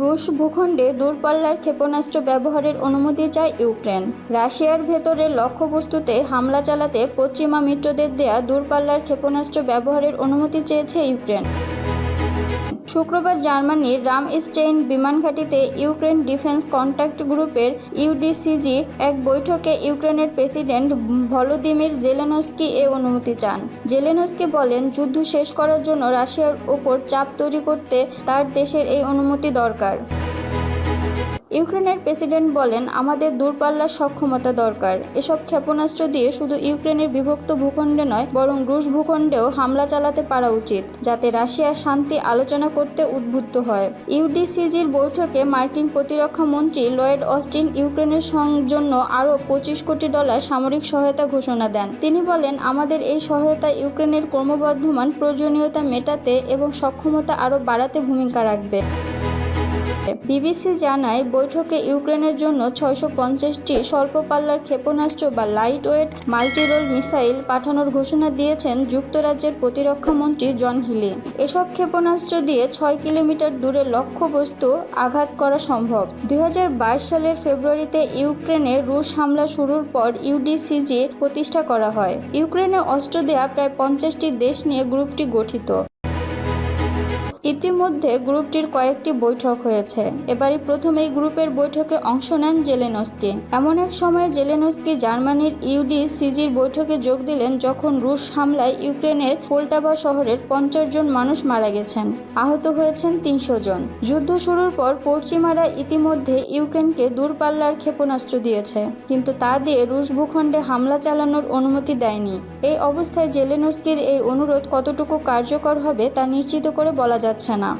রুশ ভূখণ্ডে দূরপাল্লার ক্ষেপণাস্ত্র ব্যবহারের অনুমতি চায় ইউক্রেন। রাশিয়ার ভেতরে লক্ষ্যবস্তুতে হামলা চালাতে পশ্চিমা মিত্রদের দেয়া দূরপাল্লার ক্ষেপণাস্ত্র ব্যবহারের অনুমতি চেয়েছে ইউক্রেন। শুক্রবার জার্মানির রাম স্টেইন বিমানঘাটিতে ইউক্রেন ডিফেন্স কন্ট্যাক্ট গ্রুপের ইউডিসিজি এক বৈঠকে ইউক্রেনের প্রেসিডেন্ট ভলোদিমির জেলেনস্কি এ অনুমতি চান। জেলেনস্কি বলেন, যুদ্ধ শেষ করার জন্য রাশিয়ার ওপর চাপ তৈরি করতে তার দেশের এই অনুমতি দরকার। ইউক্রেনের প্রেসিডেন্ট বলেন, আমাদের দূরপাল্লার সক্ষমতা দরকার। এসব ক্ষেপণাস্ত্র দিয়ে শুধু ইউক্রেনের বিভক্ত ভূখণ্ডে নয়, বরং রুশ ভূখণ্ডেও হামলা চালাতে পারা উচিত, যাতে রাশিয়া শান্তি আলোচনা করতে উদ্বুদ্ধ হয়। ইউডিসিজির বৈঠকে মার্কিন প্রতিরক্ষা মন্ত্রী লয়েড অস্টিন ইউক্রেনের জন্য আরও পঁচিশ কোটি ডলার সামরিক সহায়তা ঘোষণা দেন। তিনি বলেন, আমাদের এই সহায়তা ইউক্রেনের ক্রমবর্ধমান প্রয়োজনীয়তা মেটাতে এবং সক্ষমতা আরও বাড়াতে ভূমিকা রাখবে। বিবিসি জানায়, বৈঠকে ইউক্রেনের জন্য ছয়শো পঞ্চাশটি স্বল্প পাল্লার ক্ষেপণাস্ত্র বা লাইট ওয়েট মাল্টিরোল মিসাইল পাঠানোর ঘোষণা দিয়েছেন যুক্তরাজ্যের প্রতিরক্ষা মন্ত্রী জন হিলি। এসব ক্ষেপণাস্ত্র দিয়ে ছয় কিলোমিটার দূরে লক্ষ্যবস্তু আঘাত করা সম্ভব। দু হাজার বাইশ সালের ফেব্রুয়ারিতে ইউক্রেনে রুশ হামলা শুরুর পর ইউডিসিজি প্রতিষ্ঠা করা হয়। ইউক্রেনে অস্ত্র দেয়া প্রায় পঞ্চাশটি দেশ নিয়ে গ্রুপটি গঠিত। ইতিমধ্যে গ্রুপটির কয়েকটি বৈঠক হয়েছে। এবারই প্রথম এই গ্রুপের বৈঠকে অংশ নেন জেলেনস্কি। এমন এক সময় জেলেনস্কি জার্মানির ইউডিসিজির বৈঠকে যোগ দিলেন যখন রুশ হামলায় ইউক্রেনের পোল্টাভা শহরের পঞ্চাশ জন মানুষ মারা গেছেন। আহত হয়েছেন তিনশো জন। যুদ্ধ শুরুর পর পশ্চিমারা ইতিমধ্যে ইউক্রেনকে দূরপাল্লার ক্ষেপণাস্ত্র দিয়েছে। কিন্তু তা দিয়ে রুশ ভূখণ্ডে হামলা চালানোর অনুমতি দেয়নি। এই অবস্থায় জেলেনস্কির এই অনুরোধ কতটুকু কার্যকর হবে তা নিশ্চিত করে বলা যাচ্ছে अच्छा नाम